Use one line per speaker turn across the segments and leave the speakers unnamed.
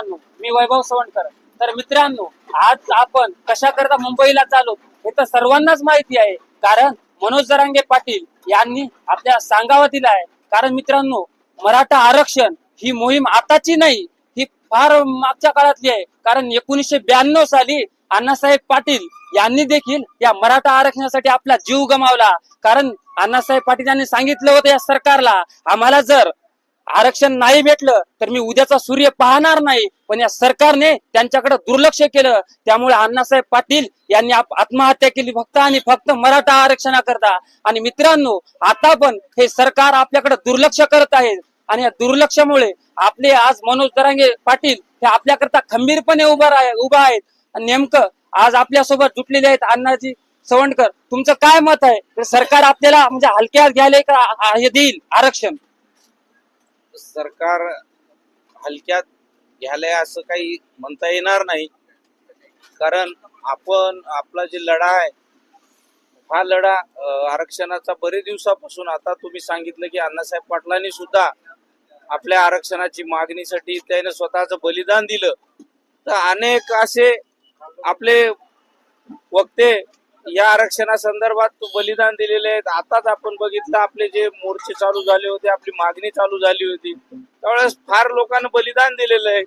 मित्रांनो मी वैभव सवणकर तर मित्रांनो आज आपण कशा करता मुंबईला चालू हे तर सर्वांनाच माहिती आहे. कारण मनोज जरांगे पाटील यांनी आपल्या सांगावा दिला आहे. कारण मित्रांनो मराठा आरक्षण ही मोहीम आताची नाही ही फार मागच्या काळातली आहे. कारण एकोणीसशे ब्याण्णव साली अण्णासाहेब पाटील यांनी देखील या मराठा आरक्षणासाठी आपला जीव गमावला. कारण अण्णासाहेब पाटील यांनी सांगितलं होतं या सरकारला आम्हाला जर आरक्षण नाही भेटलं तर मी उद्याचा सूर्य पाहणार नाही. पण या सरकारने त्यांच्याकडे दुर्लक्ष केलं. त्यामुळे अण्णासाहेब पाटील यांनी आत्महत्या केली फक्त आणि फक्त मराठा आरक्षणाकरता. आणि मित्रांनो आता पण हे सरकार आपल्याकडे दुर्लक्ष करत आहे. आणि या दुर्लक्षामुळे आपले आज मनोज दरांगे पाटील हे आपल्याकरता खंबीरपणे उभा आहे उभा आहेत. आणि नेमकं आज आपल्यासोबत जुटलेले आहेत अण्णाजी सवंडकर. तुमचं काय मत आहे? सरकार आपल्याला म्हणजे हलक्यात घ्यायला का हे देईल आरक्षण.
सरकार हलक्यात घ्यायला असं काही म्हणता येणार नाही. कारण आपण आपला जे लढा आहे हा लढा आरक्षणाचा बरेच दिवसापासून आता तुम्ही सांगितलं की अण्णासाहेब पाटलांनी सुद्धा आपल्या आरक्षणाची मागणीसाठी त्याने स्वतःचं बलिदान दिलं. तर अनेक असे आपले वक्ते या आरक्षणासंदर्भात बलिदान दिलेले आहेत. आताच आपण बघितलं आपले जे मोर्चे चालू झाले होते आपली मागणी चालू झाली होती. त्यावेळेस फार लोकांना बलिदान दिलेलं आहे.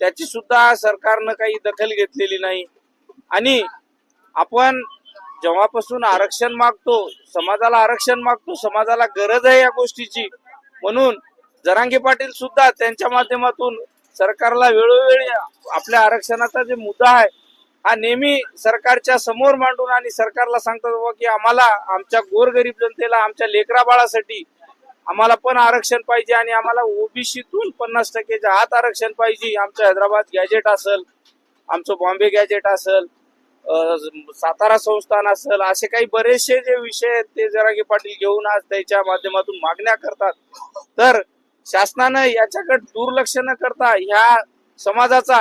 त्याची सुद्धा सरकारनं काही दखल घेतलेली नाही. आणि आपण जेव्हापासून आरक्षण मागतो समाजाला आरक्षण मागतो समाजाला गरज आहे या गोष्टीची. म्हणून जरांगे पाटील सुद्धा त्यांच्या माध्यमातून सरकारला वेळोवेळी आपल्या आरक्षणाचा जे मुद्दा आहे हा नेहमी सरकारच्या समोर मांडून आणि सरकारला सांगतात बाबा की आम्हाला आमच्या गोरगरीब जनतेला आमच्या लेकरा बाळासाठी आम्हाला पण आरक्षण पाहिजे आणि आम्हाला ओबीसीतून पन्नास टक्केच्या आत आरक्षण पाहिजे. आमचं हैदराबाद गॅजेट असेल आमचं बॉम्बे गॅजेट असेल सातारा संस्थान असेल असे काही बरेचसे जे विषय आहेत ते जरागे पाटील घेऊन आज त्याच्या माध्यमातून मागण्या करतात. तर शासनानं याच्याकडे दुर्लक्ष न करता ह्या समाजाचा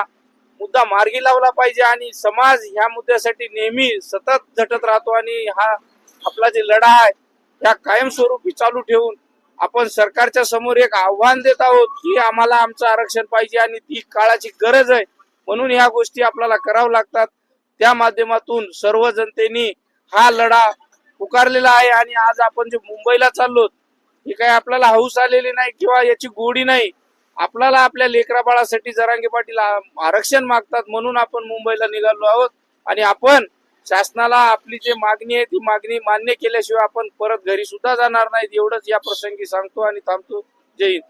मुद्दा मार्गी लावला पाहिजे आणि समाज ह्या मुद्द्यासाठी नेहमी सतत झटत राहतो आणि हा आपला जे लढा आहे ह्या कायमस्वरूपी चालू ठेवून आपण सरकारच्या समोर एक आव्हान देत आहोत की आम्हाला आमचं आरक्षण पाहिजे आणि ती काळाची गरज आहे म्हणून ह्या गोष्टी आपल्याला कराव्या लागतात. त्या माध्यमातून सर्व जनतेनी हा लढा पुकारलेला आहे आणि आज आपण जे मुंबईला चाललो ही काही आपल्याला हौस आलेली नाही किंवा याची गोडी नाही. आपल्याला आपल्या लेकरा बाळासाठी जरांगे पाटील आरक्षण मागतात म्हणून आपण मुंबईला निघालो आहोत. आणि आपण शासनाला आपली जी मागणी आहे ती मागणी मान्य केल्याशिवाय आपण परत घरी सुद्धा जाणार नाहीत. एवढंच या प्रसंगी सांगतो आणि थांबतो. जय हिंद.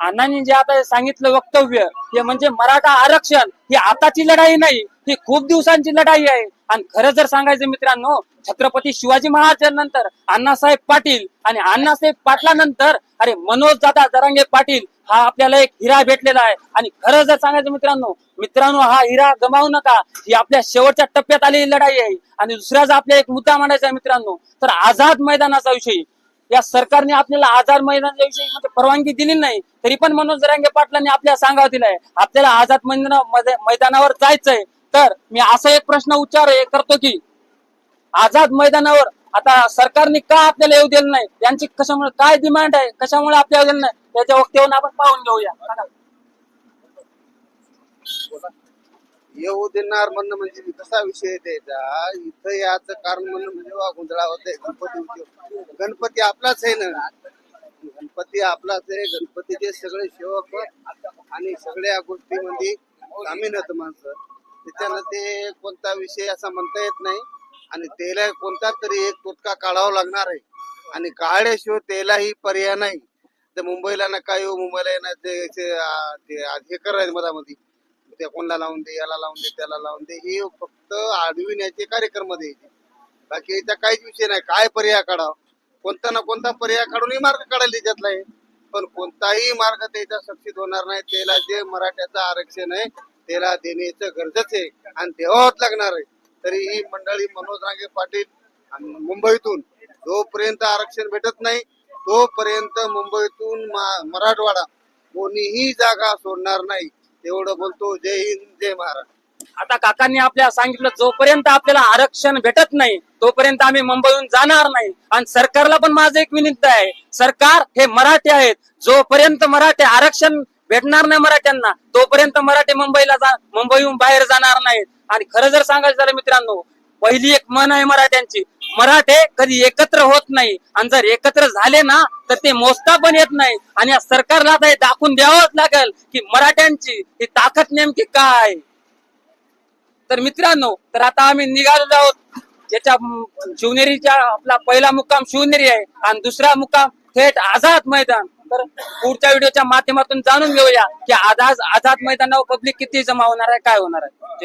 अण्णांनी जे आता हे सांगितलं वक्तव्य हे म्हणजे मराठा आरक्षण ही आताची लढाई नाही ही खूप दिवसांची लढाई आहे. आणि खरं जर सांगायचं मित्रांनो छत्रपती शिवाजी महाराजांनंतर अण्णासाहेब पाटील आणि अण्णासाहेब पाटलानंतर अरे मनोज दादा जरांगे पाटील हा आपल्याला एक हिरा भेटलेला आहे. आणि खरं जर सांगायचं मित्रांनो मित्रांनो हा हिरा गमावू नका. ही आपल्या शेवटच्या टप्प्यात आलेली लढाई आहे. आणि दुसऱ्याचा आपल्या एक मुद्दा मांडायचा आहे मित्रांनो तर आझाद मैदानाचा विषयी या सरकारने आपल्याला आझाद मैदानाच्या विषयी म्हणजे परवानगी दिली नाही तरी पण मनोज जरांगे पाटलांनी आपल्याला सांगावं दिलंय. आपल्याला आझाद मैदान मैदानावर जायचंय. तर मी असा एक प्रश्न उच्चार हे करतो की आझाद मैदानावर आता सरकारने का आपल्याला येऊ दिलं नाही? त्यांची कशामुळे काय डिमांड आहे? कशामुळे आपल्याला दिलं नाही? त्याच्या वक्तव्यावर आपण पाहून घेऊया.
येऊ देणार म्हणणं म्हणजे कसा विषय द्यायचा? इथं याचं कारण म्हणणं म्हणजे वा गोंधळा होते गणपती गणपती आपलाच आहे ना? गणपती आपलाच आहे. गणपतीचे सगळे सेवक आणि सगळ्या गोष्टीमध्ये सामील होत माणसं. त्याच्यानं ते कोणता विषय असा म्हणता येत नाही. आणि त्याला कोणता तरी एक तोटका काढावा लागणार आहे. आणि काढल्याशिवाय त्यालाही पर्याय नाही. तर मुंबईला ना काय हो, मुंबईला येणार ते हे करायचं मधामध्ये. त्या कोणाला लावून दे याला लावून दे त्याला लावून दे हे फक्त आडविण्याचे कार्यक्रममध्ये बाकी याचा काहीच विषय नाही. काय पर्याय काढावा? कोणता ना कोणता पर्याय काढूनही मार्ग काढायला त्याच्यातला आहे. पण कोणताही मार्ग त्याचा सक्षित होणार नाही. त्याला जे मराठ्याचं आरक्षण आहे त्याला देण्याचं गरजच आहे. आणि देवावंच लागणार आहे. तरी ही मंडळी मनोज रांगे पाटील मुंबईतून जोपर्यंत आरक्षण भेटत नाही तोपर्यंत मुंबईतून मराठवाडा कोणीही जागा सोडणार नाही. एवढं बोलतो. जय हिंद जय महाराष्ट्र.
आता काकांनी आपल्याला सांगितलं जोपर्यंत आपल्याला आरक्षण भेटत नाही तोपर्यंत आम्ही मुंबईहून जाणार नाही. आणि सरकारला पण माझं एक विनंती आहे. सरकार हे मराठी आहेत. जोपर्यंत मराठी आरक्षण भेटणार नाही मराठ्यांना. तोपर्यंत मराठी मुंबईला जा मुंबईहून बाहेर जाणार नाहीत आणि खरं जर सांगायचं झालं मित्रांनो पहिली एक मन आहे मराठ्यांची. मराठे कधी एकत्र होत नाही. आणि जर एकत्र झाले ना तर ते मोजता पण येत नाही. आणि या सरकारला आता दाखवून द्यावंच लागेल की मराठ्यांची ही ताकद नेमकी काय? तर मित्रांनो तर आता आम्ही निघालो आहोत. याच्या शिवनेरीचा शिवनेरीच्या आपला पहिला मुक्काम शिवनेरी आहे. आणि दुसरा मुक्काम थेट आझाद मैदान. तर पुढच्या व्हिडिओच्या माध्यमातून जाणून घेऊया की आझाद आझाद मैदानावर पब्लिक किती जमा होणार आहे काय होणार आहे.